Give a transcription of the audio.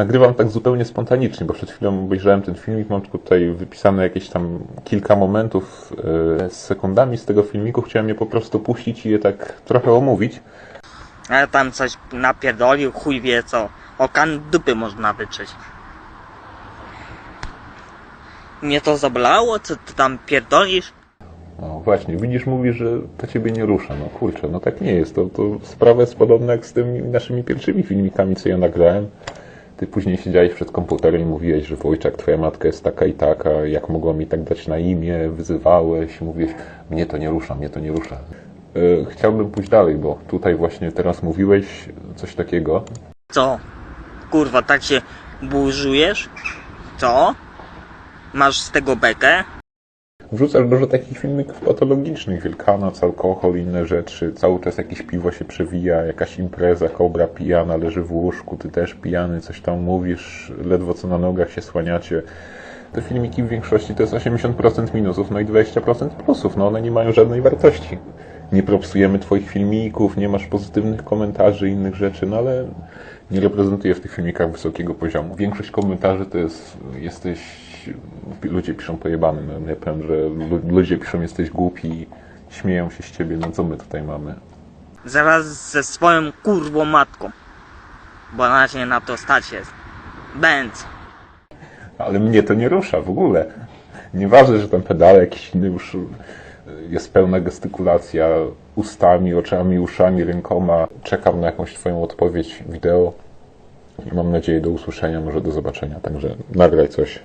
nagrywam tak zupełnie spontanicznie, bo przed chwilą obejrzałem ten filmik, mam tutaj wypisane jakieś tam kilka momentów e, z sekundami z tego filmiku, chciałem je po prostu puścić i je tak trochę omówić. Ale tam coś napierdolił, chuj wie co. Okan dupy można wytrzeć. Mnie to zabolało, co ty tam pierdolisz? No właśnie, widzisz, mówisz, że to ciebie nie rusza. No kurczę, no tak nie jest. To, to sprawa jest podobna jak z tymi naszymi pierwszymi filmikami, co ja nagrałem. Ty później siedziałeś przed komputerem i mówiłeś, że Wojciech, twoja matka jest taka i taka, jak mogła mi tak dać na imię, wyzywałeś, mówiłeś, mnie to nie rusza, mnie to nie rusza. E, Chciałbym pójść dalej, bo tutaj właśnie teraz mówiłeś coś takiego. Co? Kurwa, tak się burzujesz? Co? Masz z tego bekę? Wrzucasz dużo takich filmików patologicznych, Wielkanoc, alkohol, inne rzeczy, cały czas jakieś piwo się przewija, jakaś impreza, kobra pijana leży w łóżku, ty też pijany, coś tam mówisz, ledwo co na nogach się słaniacie. Te filmiki w większości to jest 80% minusów, no i 20% plusów, no one nie mają żadnej wartości. Nie propsujemy twoich filmików, nie masz pozytywnych komentarzy i innych rzeczy, no ale nie reprezentuje w tych filmikach wysokiego poziomu. Większość komentarzy to jest, jesteś, ludzie piszą pojebany, no ja powiem, że lu- ludzie piszą jesteś głupi, śmieją się z ciebie, no co my tutaj mamy? Zaraz ze swoją kurwą matką. Bo na razie na to stać jest. Będz. Ale mnie to nie rusza w ogóle. Nieważne, że ten pedale jakiś inny już jest pełna gestykulacja ustami, oczami, uszami, rękoma. Czekam na jakąś Twoją odpowiedź wideo mam nadzieję do usłyszenia, może do zobaczenia. Także nagraj coś.